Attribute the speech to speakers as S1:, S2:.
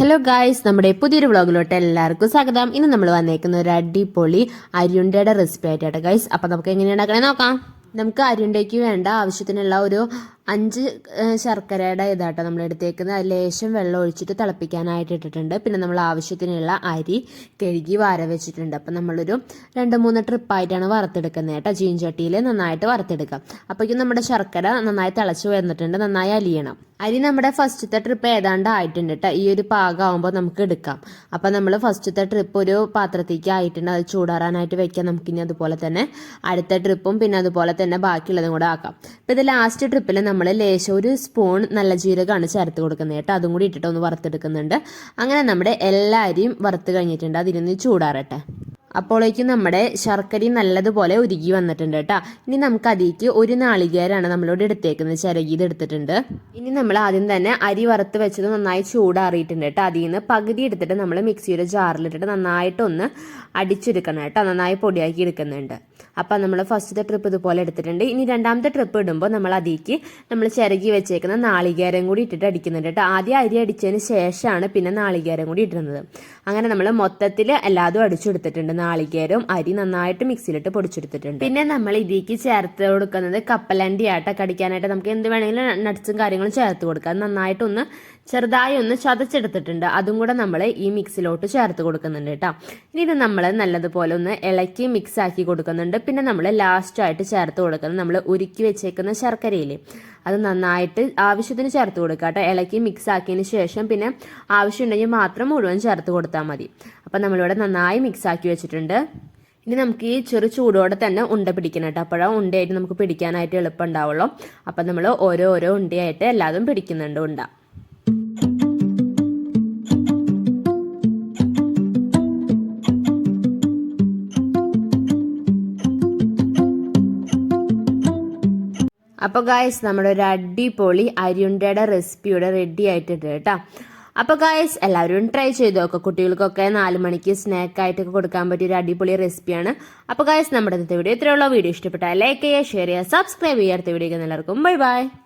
S1: Hello guys നമ്മുടെ പുതിയൊരു വ്ളോഗിലോട്ട് എല്ലാവർക്കും സ്വാഗതം. ഇന്ന് നമ്മൾ വന്നേക്കുന്ന ഒരു അടിപൊളി അരിയുണ്ടയുടെ റെസിപ്പി ആയിട്ടാണ് ഗൈസ് അപ്പം നമുക്ക് എങ്ങനെയാണ് ഉണ്ടാക്കണേ നോക്കാം. നമുക്ക് അരിയുണ്ടയ്ക്ക് വേണ്ട ആവശ്യത്തിനുള്ള ഒരു അഞ്ച് ശർക്കരയുടെ ഇതാട്ടോ നമ്മൾ എടുത്തേക്കുന്നത്. അത് ലേശം വെള്ളം ഒഴിച്ചിട്ട് തിളപ്പിക്കാനായിട്ട് ഇട്ടിട്ടുണ്ട്. പിന്നെ നമ്മൾ ആവശ്യത്തിനുള്ള അരി കഴുകി വാര വെച്ചിട്ടുണ്ട്. അപ്പം നമ്മളൊരു രണ്ട് മൂന്ന് ട്രിപ്പായിട്ടാണ് വറുത്തെടുക്കുന്നത് കേട്ടോ. ചീൻചട്ടിയിൽ നന്നായിട്ട് വറുത്തെടുക്കാം അപ്പോഴേക്കും നമ്മുടെ ശർക്കര നന്നായി തിളച്ച് വന്നിട്ടുണ്ട്. നന്നായി അലിയണം. അരി നമ്മുടെ ഫസ്റ്റത്തെ ട്രിപ്പ് ഏതാണ്ട് ആയിട്ടുണ്ട് കേട്ടോ. ഈ ഒരു പാകമാകുമ്പോൾ നമുക്ക് എടുക്കാം. അപ്പം നമ്മൾ ഫസ്റ്റത്തെ ട്രിപ്പ് ഒരു പാത്രത്തേക്ക് ആയിട്ടുണ്ട്. അത് ചൂടാറാനായിട്ട് വെക്കാം. നമുക്കിനി അതുപോലെ തന്നെ അടുത്ത ട്രിപ്പും പിന്നെ അതുപോലെ തന്നെ ബാക്കിയുള്ളതും കൂടെ ആക്കാം. അപ്പം ഇത് ലാസ്റ്റ് ട്രിപ്പിൽ നമ്മൾ ലേശം ഒരു സ്പൂൺ നല്ല ജീരകമാണ് ചേർത്ത് കൊടുക്കുന്നത് കേട്ടോ. അതും കൂടി ഇട്ടിട്ട് ഒന്ന് വറുത്തെടുക്കുന്നുണ്ട്. അങ്ങനെ നമ്മുടെ എല്ലാ അരിയും വറുത്ത് കഴിഞ്ഞിട്ടുണ്ട്. അതിരുന്ന് ചൂടാറട്ടെ. അപ്പോഴേക്കും നമ്മുടെ ശർക്കരയും നല്ലതുപോലെ ഉരുകി വന്നിട്ടുണ്ട് കേട്ടോ. ഇനി നമുക്ക് അതിലേക്ക് ഒരു നാളികേരാണ് നമ്മളോട് എടുത്തേക്കുന്നത്. ചിരകിയത് എടുത്തിട്ടുണ്ട്. ഇനി നമ്മൾ ആദ്യം തന്നെ അരി വറുത്ത് വെച്ചത് നന്നായി ചൂടാറിയിട്ടുണ്ട് കേട്ടോ. അതിൽ നിന്ന് പകുതി എടുത്തിട്ട് നമ്മൾ മിക്സിയുടെ ജാറിലിട്ടിട്ട് നന്നായിട്ടൊന്ന് അടിച്ചെടുക്കണം കേട്ടോ. നന്നായി പൊടിയാക്കി എടുക്കുന്നുണ്ട്. അപ്പം നമ്മൾ ഫസ്റ്റത്തെ ട്രിപ്പ് ഇതുപോലെ എടുത്തിട്ടുണ്ട്. ഇനി രണ്ടാമത്തെ ട്രിപ്പ് ഇടുമ്പോൾ നമ്മൾ അതിലേക്ക് നമ്മൾ ചിരകി വെച്ചേക്കുന്ന നാളികേരം കൂടി ഇട്ടിട്ട് അടിക്കുന്നുണ്ട് കേട്ടോ. ആദ്യം അരി അടിച്ചതിന് ശേഷമാണ് പിന്നെ നാളികേരം കൂടി ഇടുന്നത്. അങ്ങനെ നമ്മൾ മൊത്തത്തിൽ എല്ലാതും അടിച്ചെടുത്തിട്ടുണ്ട്. നാളികേരവും അരി നന്നായിട്ട് മിക്സിയിലിട്ട് പൊടിച്ചെടുത്തിട്ടുണ്ട്. പിന്നെ നമ്മൾ ഇതിലേക്ക് ചേർത്ത് കൊടുക്കുന്നത് കപ്പലണ്ടി ആട്ടൊക്കെ അടിക്കാനായിട്ട് നമുക്ക് എന്ത് വേണമെങ്കിലും നട്ട്സും കാര്യങ്ങളും ചേർത്ത് കൊടുക്കാം. നന്നായിട്ടൊന്ന് ചെറുതായി ഒന്ന് ചതച്ചെടുത്തിട്ടുണ്ട്. അതും കൂടെ നമ്മൾ ഈ മിക്സിലോട്ട് ചേർത്ത് കൊടുക്കുന്നുണ്ട് കേട്ടോ. ഇനി ഇത് നമ്മൾ നല്ലതുപോലെ ഒന്ന് ഇളക്കി മിക്സ് ആക്കി കൊടുക്കുന്നുണ്ട്. പിന്നെ നമ്മൾ ലാസ്റ്റായിട്ട് ചേർത്ത് കൊടുക്കുന്നത് നമ്മൾ ഉരുക്കി വെച്ചേക്കുന്ന ശർക്കരയില്ലേ? അത് നന്നായിട്ട് ആവശ്യത്തിന് ചേർത്ത് കൊടുക്കുക കേട്ടോ. ഇളക്കി മിക്സ് ആക്കിയതിന് ശേഷം പിന്നെ ആവശ്യമുണ്ടെങ്കിൽ മാത്രം മുഴുവൻ ചേർത്ത് കൊടുത്താൽ മതി. അപ്പം നമ്മളിവിടെ നന്നായി മിക്സ് ആക്കി വെച്ചിട്ടുണ്ട്. ഇനി നമുക്ക് ഈ ചെറു ചൂടോടെ തന്നെ ഉണ്ട പിടിക്കണം കേട്ടോ. അപ്പോഴാണ് ഉണ്ടയായിട്ട് നമുക്ക് പിടിക്കാനായിട്ട് എളുപ്പം ഉണ്ടാവുള്ളൂ അപ്പം നമ്മൾ ഓരോ ഓരോ ഉണ്ടയായിട്ട് എല്ലാതും പിടിക്കുന്നുണ്ട് ഉണ്ട. അപ്പോൾ ഗായസ് നമ്മുടെ ഒരു അടിപൊളി അരിയുണ്ടയുടെ റെസിപ്പി ഇവിടെ റെഡി ആയിട്ടുണ്ട് കേട്ടോ. അപ്പോൾ ഗായസ് എല്ലാവരും ട്രൈ ചെയ്ത് നോക്കുക കുട്ടികൾക്കൊക്കെ നാല് മണിക്ക് സ്നാക്ക് ആയിട്ടൊക്കെ കൊടുക്കാൻ പറ്റിയ ഒരു അടിപൊളി റെസിപ്പിയാണ് അപ്പോൾ ഗായസ് നമ്മുടെ ഇന്നത്തെ വീഡിയോ ഇത്രയുള്ള വീഡിയോ ഇഷ്ടപ്പെട്ടാൽ ലൈക്ക് ചെയ്യുക ഷെയർ ചെയ്യുക സബ്സ്ക്രൈബ് ചെയ്യുക. അടുത്ത വീഡിയോ എല്ലാവർക്കും ബൈ ബൈ